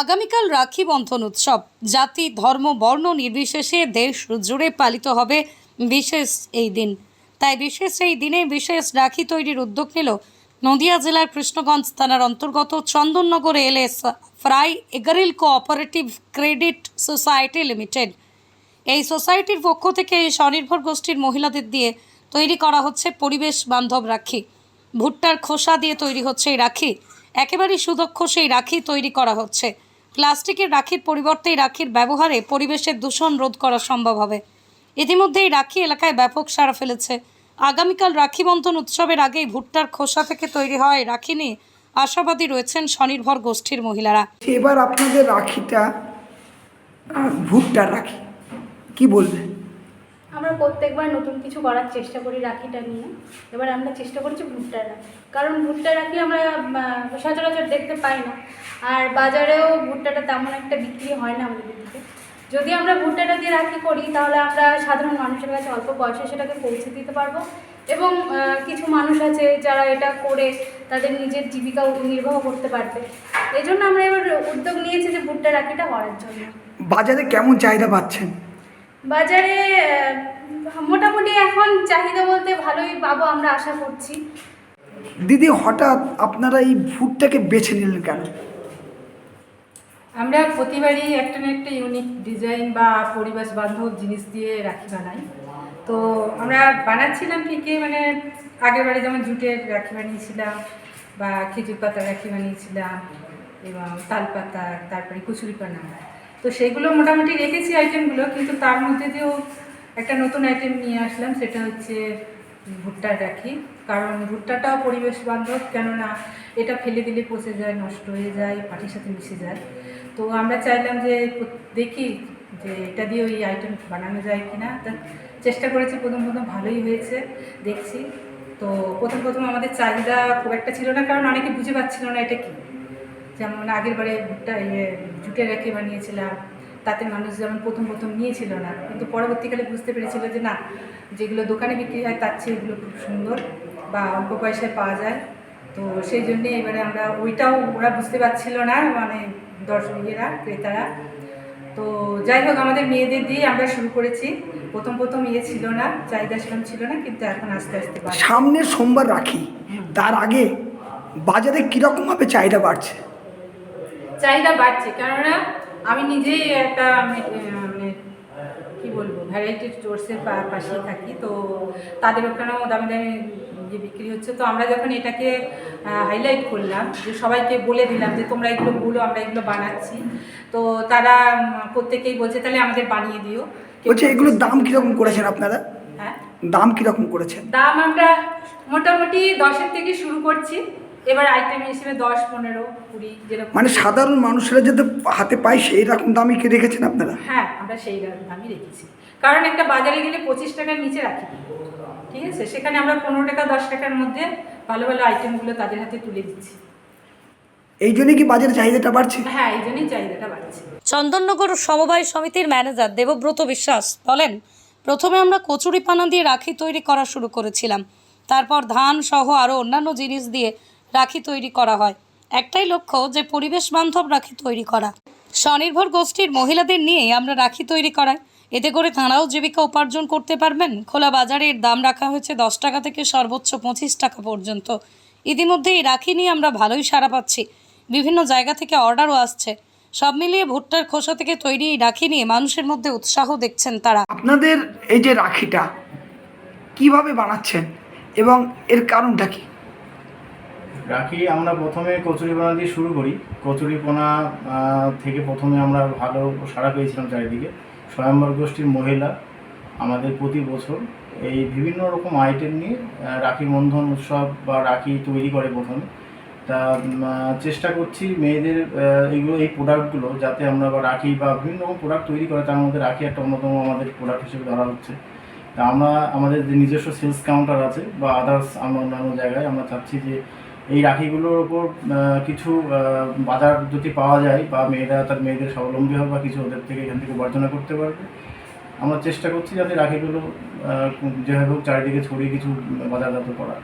আগামীকাল রাখি বন্ধন উৎসব। জাতি, ধর্ম, বর্ণ নির্বিশেষে দেশ জুড়ে পালিত হবে বিশেষ এই দিন। তাই বিশেষ এই দিনে বিশেষ রাখি তৈরির উদ্যোগ নিল নদিয়া জেলার কৃষ্ণগঞ্জ থানার অন্তর্গত চন্দননগর এলএস ফ্রাই এগারিল কোঅপারেটিভ ক্রেডিট সোসাইটি লিমিটেড। এই সোসাইটির পক্ষ থেকে এই স্বনির্ভর গোষ্ঠীর মহিলাদের দিয়ে তৈরি করা হচ্ছে পরিবেশ বান্ধব রাখি। ভুট্টার খোসা দিয়ে তৈরি হচ্ছে এই রাখি। একেবারেই সুদক্ষ সেই রাখি তৈরি করা হচ্ছে। প্লাস্টিকের রাখির পরিবর্তে এই রাখির ব্যবহারে পরিবেশের দূষণ রোধ করা সম্ভব হবে। ইতিমধ্যে এই রাখি এলাকায় ব্যাপক সাড়া ফেলেছে। আগামীকাল রাখি বন্ধন উৎসবের আগেই ভুট্টার খোসা থেকে তৈরি হয় রাখি নিয়ে আশাবাদী রয়েছেন স্বনির্ভর গোষ্ঠীর মহিলারা। এবার আপনাদের রাখিটা ভুট্টার রাখি। কি বলবেন আমরা প্রত্যেকবার নতুন কিছু করার চেষ্টা করি রাখিটা নিয়ে। এবার আমরা চেষ্টা করছি ভুট্টা রাখি। কারণ ভুট্টা রাখি আমরা সচরাচর দেখতে পাই না। আর বাজারেও ভুট্টাটা তেমন একটা বিক্রি হয় না আমাদের দিকে। যদি আমরা ভুট্টাটা দিয়ে রাখি করি তাহলে আমরা সাধারণ মানুষের কাছে অল্প পয়সা সেটাকে পৌঁছে দিতে পারব। এবং কিছু মানুষ আছে যারা এটা করে তাদের নিজের জীবিকা নির্বাহ করতে পারবে। এই জন্য আমরা এবার উদ্যোগ নিয়েছি যে ভুট্টা রাখিটা করার জন্য। বাজারে কেমন চাহিদা পাচ্ছেন? বাজারে মোটামুটি এখন চাহিদা বলতে ভালোই পাবো আমরা আশা করছি। দিদি হঠাৎ আপনারা এই ভুট্টাকে বেছে নিলেন কেন? আমরা প্রতিবারই একটা না একটা ইউনিক ডিজাইন বা পরিবেশ বান্ধব জিনিস দিয়ে রাখি বানাই। তো আমরা বানাচ্ছিলাম ঠিকই মানে আগের বারে যেমন জুটের রাখি বানিয়েছিলাম বা খেজুর পাতা রাখি বানিয়েছিলাম এবং তালপাতা, তারপরে কচুরিপানা তো সেগুলো মোটামুটি রেখেছি আইটেমগুলো কিন্তু তার মধ্যে দিয়েও একটা নতুন আইটেম নিয়ে আসলাম, সেটা হচ্ছে ভুট্টার রাখি। কারণ ভুট্টাটাও পরিবেশ বান্ধব, কেননা এটা ফেলে দিলে পচে যায়, নষ্ট হয়ে যায়, পাটির সাথে মিশে যায়। তো আমরা চাইলাম যে দেখি যে এটা দিয়ে ওই আইটেম বানানো যায় কি না তা চেষ্টা করেছি, প্রথম প্রথম ভালোই হয়েছে, দেখছি। তো প্রথম প্রথম আমাদের চাহিদা খুব একটা ছিল না, কারণ অনেকে বুঝে পাচ্ছিল না এটা কি। যেমন আগের বারে ভুট্টা ইয়ে জুটের রেখে বানিয়েছিলাম, তাতে মানুষ যেমন প্রথম প্রথম নিয়েছিল না, কিন্তু পরবর্তীকালে বুঝতে পেরেছিল যে না, যেগুলো দোকানে বিক্রি হয় তার চেয়ে এগুলো খুব সুন্দর বা অল্প পয়সায় পাওয়া যায়। তো সেই জন্যে এবারে আমরা ওইটাও ওরা বুঝতে পারছিল না মানে দর্শক ইয়েরা ক্রেতারা। তো যাই হোক আমাদের মেয়েদের দিয়ে আমরা শুরু করেছি। প্রথম প্রথম ইয়ে ছিল না চাহিদা সেরকম ছিল না কিন্তু এখন আস্তে আস্তে। সামনের সোমবার রাখি তার আগে বাজারে কীরকমভাবে চাহিদা বাড়ছে? চাহিদা বাড়ছে কেননা আমি নিজেই একটা মানে মানে কী বলব ভ্যারাইটি স্টোর্সের পাশেই থাকি তো তাদের ওখানেও দামি দামি যে বিক্রি হচ্ছে। তো আমরা যখন এটাকে হাইলাইট করলাম যে সবাইকে বলে দিলাম যে তোমরা এগুলো বলো আমরা এগুলো বানাচ্ছি। তো তারা প্রত্যেকেই বলছে তাহলে আমাদের বানিয়ে দিও। বলছে এগুলোর দাম কীরকম করেছেন আপনারা? হ্যাঁ দাম কীরকম করেছেন? দাম আমরা মোটামুটি দশের থেকে শুরু করছি। এবার আইটেম হিসেবে দশ পনেরো কুড়ি যেরকম। মানে সাধারণ মানুষেরা যাতে হাতে পায় সেই রকম দামই কি রেখেছেন আপনারা? হ্যাঁ আমরা সেই দামই রেখেছি। কারণ একটা বাজারে গেলে পঁচিশ টাকার নিচে রাখি। ঠিক আছে? সেখানে আমরা পনেরো টাকা দশ টাকার মধ্যে ভালো ভালো আইটেমগুলো তাদের হাতে তুলে দিচ্ছি। এই জন্যই কি বাজারে চাহিদাটা বাড়ছে? হ্যাঁ এই জন্যই চাহিদাটা বাড়ছে। চন্দননগর সমবায় সমিতির ম্যানেজার দেবব্রত বিশ্বাস বলেন প্রথমে আমরা কচুরিপানা দিয়ে রাখি তৈরি করা শুরু করেছিলাম। তারপর ধান সহ আরও অন্যান্য জিনিস দিয়ে রাখি তৈরি করা হয়। একটাই লক্ষ্য যে পরিবেশ বান্ধব রাখি তৈরি করা। স্বনির্ভর গোষ্ঠীর মহিলাদের নিয়ে আমরা রাখি তৈরি করাই। এতে করে তাঁরাও জীবিকা উপার্জন করতে পারবেন। খোলা বাজারে এর দাম রাখা হয়েছে দশ টাকা থেকে সর্বোচ্চ পঁচিশ টাকা পর্যন্ত। ইতিমধ্যে এই রাখি নিয়ে আমরা ভালোই সাড়া পাচ্ছি। বিভিন্ন জায়গা থেকে অর্ডারও আসছে। সব মিলিয়ে ভুট্টার খোসা থেকে তৈরি এই রাখি নিয়ে মানুষের মধ্যে উৎসাহ দেখছেন তারা। আপনাদের এই যে রাখিটা কীভাবে বানাচ্ছেন এবং এর কারণটা কি? রাখি আমরা প্রথমে কচুরিপানা দিয়ে শুরু করি। কচুরিপানা থেকে প্রথমে আমরা ভালো সাড়া পেয়েছিলাম চারিদিকে। স্বয়ম্বর গোষ্ঠীর মহিলা আমাদের প্রতি বছর এই বিভিন্ন রকম আইটেম নিয়ে রাখি বন্ধন উৎসব বা রাখি তৈরি করে প্রথমে। তা চেষ্টা করছি মেয়েদের এইগুলো এই প্রোডাক্টগুলো যাতে আমরা বা রাখি বা বিভিন্ন রকম প্রোডাক্ট তৈরি করে, তার মধ্যে রাখি একটা অন্যতম আমাদের প্রোডাক্ট হিসেবে ধরা হচ্ছে। তা আমরা, আমাদের যে নিজস্ব সেলস কাউন্টার আছে বা আদার্স আমরা অন্যান্য জায়গায় আমরা চাচ্ছি যে এই রাখিগুলোর ওপর কিছু বাজার যদি পাওয়া যায় বা মেয়েরা তার মেয়েদের স্বাবলম্বী হবে বা কিছু ওদের থেকে এখান থেকে উপার্জনা করতে পারবে আমরা চেষ্টা করছি যাতে রাখিগুলো যেভাবে হোক চারিদিকে ছড়িয়ে কিছু বাজারজাত করা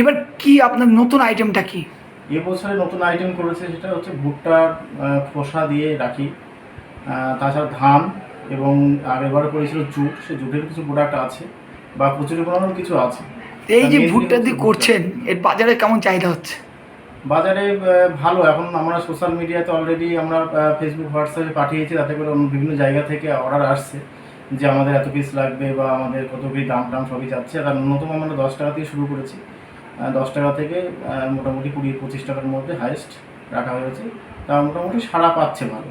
এবার কি আপনার নতুন আইটেমটা কি? এবছরে নতুন আইটেম করেছে সেটা হচ্ছে ভুট্টার খোসা দিয়ে রাখি। তাছাড়া ধান এবং আগেরবার করেছিল জুট। সে জুটের কিছু প্রোডাক্ট আছে বা কচুরি বানানোর কিছু আছে। এই যে ভুট্টা দিয়ে করছেন এর বাজারে কেমন চাহিদা হচ্ছে? বাজারে ভালো। এখন আমরা সোশ্যাল মিডিয়াতে অলরেডি আমরা ফেসবুক হোয়াটসঅ্যাপে পাঠিয়েছি তাতে করে অন্য বিভিন্ন জায়গা থেকে অর্ডার আসছে যে আমাদের এত পিস লাগবে বা আমাদের কত কি দাম টাম সবই যাচ্ছে। আর ন্যূনতম আমরা দশ টাকা থেকে শুরু করেছি। দশ টাকা থেকে মোটামুটি কুড়ি পঁচিশ টাকার মধ্যে হাইস্ট রাখা হয়েছে। তা মোটামুটি সাড়া পাচ্ছে ভালো।